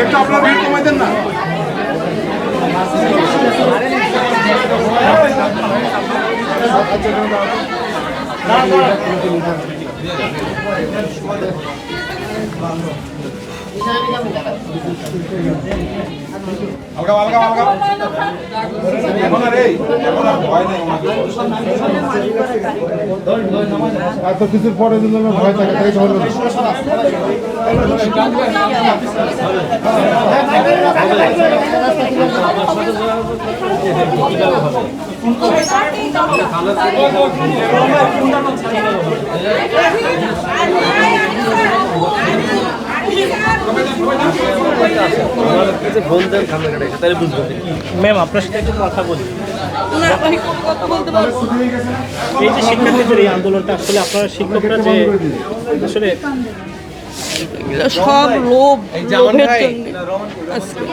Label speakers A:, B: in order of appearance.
A: একটু আপনার ভিড় কমাই দেন না। আলগা আলগা আলগা এখন আর এই এখন আর ভয় নেই
B: এত কিছুর পরে যদি আমার ভয় থাকে তাই ধরবে না।
C: ম্যাম আপনার সাথে একটু কথা বলি। এই যে শিক্ষার্থীদের এই আন্দোলনটা আসলে আপনারা শিক্ষকরা যে আসলে
D: সব লোভ লোভের জন্য। আজকে